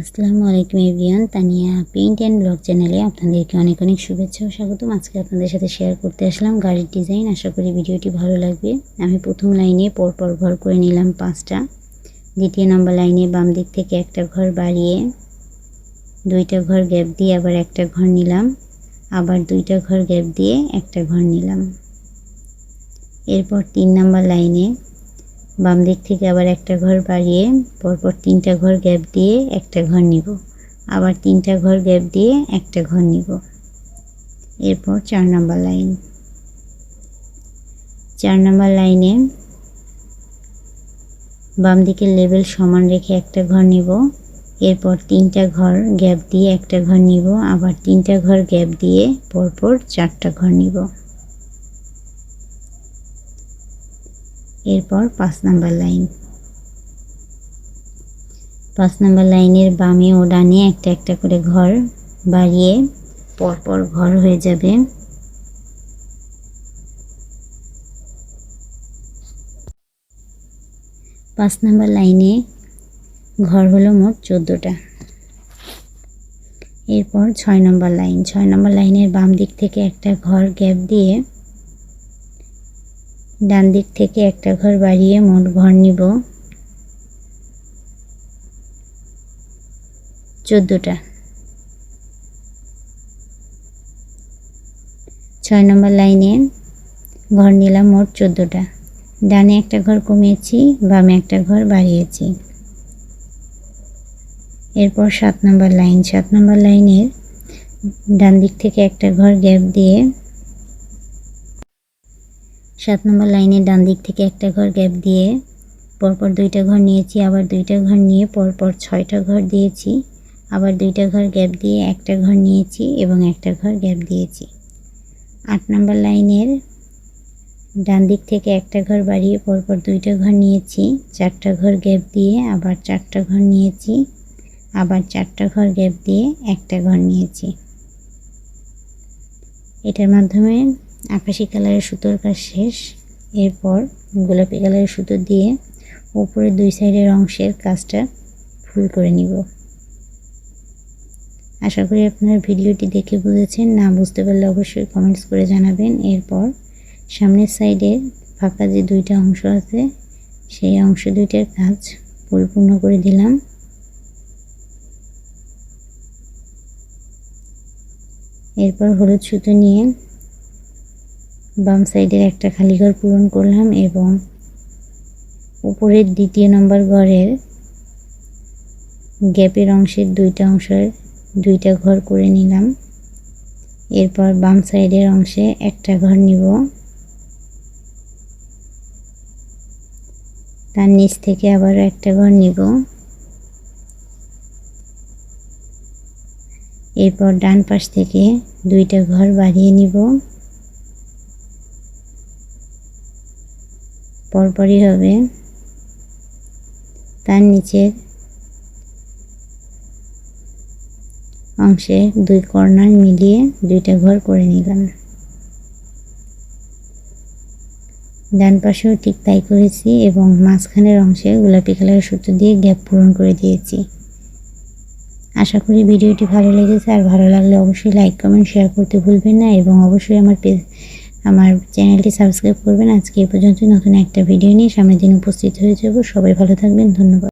আসসালামু আলাইকুম everyone Tania paint and blog চ্যানেলে আপনাদেরকে অনেক অনেক শুভেচ্ছা ও স্বাগতম। আজকে আপনাদের সাথে শেয়ার করতে আসলাম গাড়ির ডিজাইন আশা করি ভিডিওটি ভালো লাগবে। আমি প্রথম লাইনে পরপর ঘর করে নিলাম পাঁচটা। দ্বিতীয় নম্বর লাইনে বাম দিক থেকে একটা ঘর বাড়িয়ে দুইটা ঘর গ্যাপ দিয়ে আবার একটা ঘর নিলাম। আবার দুইটা ঘর গ্যাপ দিয়ে একটা ঘর নিলাম। এরপর তিন নম্বর লাইনে বাম দিক থেকে আবার একটা ঘর বাড়িয়ে পরপর তিনটা ঘর গ্যাপ দিয়ে একটা ঘর নিব। আবার তিনটা ঘর গ্যাপ দিয়ে একটা ঘর নিব। এরপর চার নাম্বার লাইন। চার নাম্বার লাইনে বাম দিকের লেভেল সমান রেখে একটা ঘর নিব। এরপর তিনটা ঘর গ্যাপ দিয়ে একটা ঘর নিব। আবার তিনটা ঘর গ্যাপ দিয়ে পরপর চারটা ঘর নিব। এরপর পাঁচ নাম্বার লাইন। পাঁচ নাম্বার লাইনের বামে ও ডানে একটা একটা করে ঘর বাড়িয়ে পরপর ঘর হয়ে যাবে। পাঁচ নাম্বার লাইনে ঘর হলো মোট চোদ্দোটা। এরপর ছয় নম্বর লাইন। ছয় নম্বর লাইনের বাম দিক থেকে একটা ঘর গ্যাপ দিয়ে ডান দিক থেকে একটা ঘর বাড়িয়ে মোট ঘর নিব। চোদ্দোটা। ছয় নম্বর লাইনে ঘর নিলাম মোট চোদ্দোটা। ডানে একটা ঘর কমিয়েছি, বামে একটা ঘর বাড়িয়েছি। এরপর সাত নম্বর লাইন, সাত নম্বর লাইনের ডান দিক থেকে একটা ঘর গ্যাপ দিয়ে সাত নম্বর লাইনের ডান দিক থেকে একটা ঘর গ্যাপ দিয়ে পরপর দুইটা ঘর নিয়েছি, আবার দুইটা ঘর নিয়ে পরপর ছয়টা ঘর দিয়েছি, আবার দুইটা ঘর গ্যাপ দিয়ে একটা ঘর নিয়েছি এবং একটা ঘর গ্যাপ দিয়েছি। আট নম্বর লাইনের ডান দিক থেকে একটা ঘর বাড়িয়ে পরপর দুইটা ঘর নিয়েছি, চারটা ঘর গ্যাপ দিয়ে আবার চারটা ঘর নিয়েছি, আবার চারটা ঘর গ্যাপ দিয়ে একটা ঘর নিয়েছি। এটার মাধ্যমে আকাশি কালারের সুতোর কাজ শেষ। এরপর গোলাপি কালারের সুতো দিয়ে উপরে দুই সাইডের অংশের কাজটা ফুল করে নিব। আশা করি আপনার ভিডিওটি দেখে বুঝেছেন। না বুঝতে পারলে অবশ্যই কমেন্টস করে জানাবেন। এরপর সামনের সাইডে ফাঁকা যে দুইটা অংশ আছে, সেই অংশ দুইটার কাজ পরিপূর্ণ করে দিলাম। এরপর হলুদ সুতো নিয়ে বাম সাইডের একটা খালি ঘর পূরণ করলাম এবং উপরের দ্বিতীয় নম্বর ঘরের গ্যাপের অংশের দুইটা অংশের দুইটা ঘর করে নিলাম। এরপর বাম সাইডের অংশে একটা ঘর নিব। তার নিচ থেকে আবার একটা ঘর নিব। এরপর ডান পাশ থেকে দুইটা ঘর বাড়িয়ে নিব। পরপরই হবে। তার নিচের অংশে দুই কর্নার মিলিয়ে দুইটা ঘর করে নিলাম ডান পাশেও ঠিক তাই করেছি এবং মাঝখানের অংশে গোলাপি কালারের সুতো দিয়ে গ্যাপ পূরণ করে দিয়েছি। আশা করি ভিডিওটি ভালো লেগেছে। আর ভালো লাগলে অবশ্যই লাইক, কমেন্ট শেয়ার করতে ভুলবেন না এবং অবশ্যই আমার পেজ আমার চ্যানেলটি সাবস্ক্রাইব করবেন। আজকে এ পর্যন্ত নতুন একটা ভিডিও নিয়ে সামনের দিন উপস্থিত হয়ে যাব। সবাই ভালো থাকবেন। ধন্যবাদ।